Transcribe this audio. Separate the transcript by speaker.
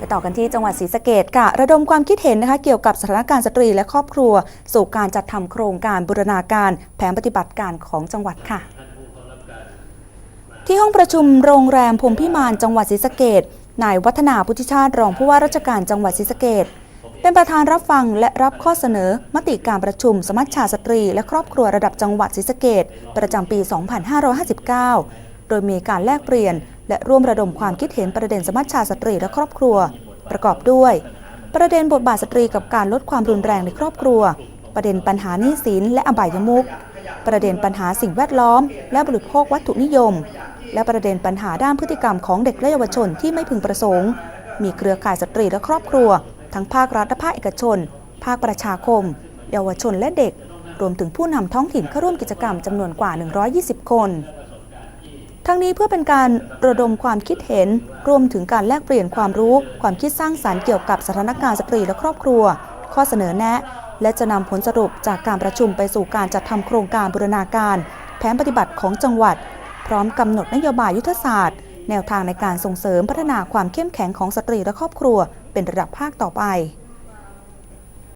Speaker 1: ไปต่อกันที่จังหวัดศรีสะเกดค่ะ ระดมความคิดเห็นนะคะเกี่ยวกับสถานการณ์สตรีและครอบครัว สู่การจัดทำโครงการบูรณาการแผนปฏิบัติการของจังหวัดค่ะ ที่ห้องประชุมโรงแรมพรมพิมานจังหวัดศรีสะเกดนายวัฒนาพุทธิชาติรองผู้ว่าราชการจังหวัดศรีสะเกดเป็นประธานรับฟังและรับข้อเสนอมติการประชุมสมัชชาสตรี และครอบครัวระดับจังหวัดศรีสะเกดประจำปี 2559 โดยมีการแลกเปลี่ยน และร่วมระดมความคิดเห็นประเด็นสมัชชาสตรีและครอบครัว ประกอบด้วย ประเด็นบทบาทสตรีกับการลดความรุนแรงในครอบครัว ประเด็นปัญหาหนี้สินและอบายมุขประเด็นปัญหาสิ่งแวดล้อม และบริโภควัตถุนิยม และประเด็นปัญหาด้านพฤติกรรมของเด็กและเยาวชนที่ไม่พึงประสงค์ มีเครือข่ายสตรีและครอบครัว ทั้งภาครัฐและภาคเอกชน ภาคประชาคม เยาวชนและเด็ก รวมถึงผู้นำท้องถิ่นเข้าร่วมกิจกรรมจำนวนกว่า 120 คน ทั้งนี้เพื่อเป็นการระดมความคิดเห็น รวมถึงการแลกเปลี่ยนความรู้ ความคิดสร้างสารรค์เกี่ยวกับสถานการณ์สตรีและครอบครัว ข้อเสนอแนะ และจะนำผลสรุปจากการประชุมไปสู่การจัดทำโครงการบูรณาการ แผนปฏิบัติของจังหวัด พร้อมกำหนดนโยบายยุทธศาสตร์ แนวทางในการส่งเสริมพัฒนาความเข้มแข็งของสตรีและครอบครัว เป็นระดับภาคต่อไป